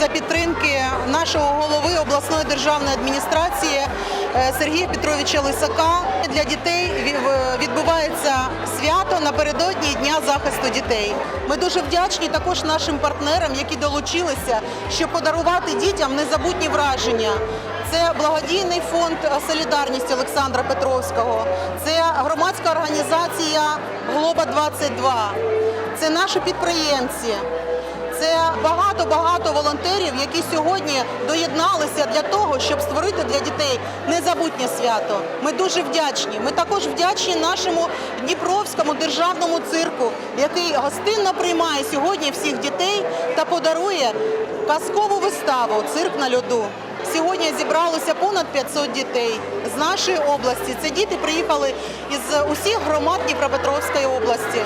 за підтримки нашого голови обласної державної адміністрації е, Сергія Петровича Лисака. Для дітей відбувається свято напередодні Дня захисту дітей. Ми дуже вдячні також нашим партнерам, які долучилися, щоб подарувати дітям незабутні враження. Це благодійний фонд Солідарність Олександра Петровського, це громадська організація Глоба 22 це наші підприємці. Це багато-багато волонтерів, які сьогодні доєдналися для того, щоб створити для дітей незабутнє свято. Ми дуже вдячні. Ми також вдячні нашому Дніпровському державному цирку, який гостинно приймає сьогодні всіх дітей та подарує казкову виставу Цирк на льоду. Сьогодні зібралося понад 500 дітей з нашої області. Це діти приїхали із усіх громад Дніпропетровської області.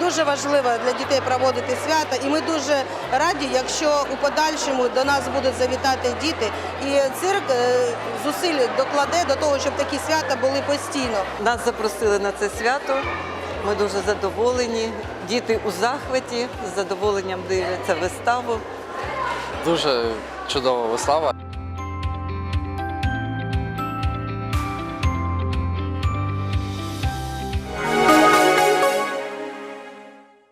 Дуже важливо для дітей проводити свята, і ми дуже раді, якщо у подальшому до нас будуть завітати діти, і цирк е, зусиль докладе до того, щоб такі свята були постійно. Нас запросили на це свято. Ми дуже задоволені. Діти у захваті з задоволенням дивляться виставу. Дуже чудова вистава.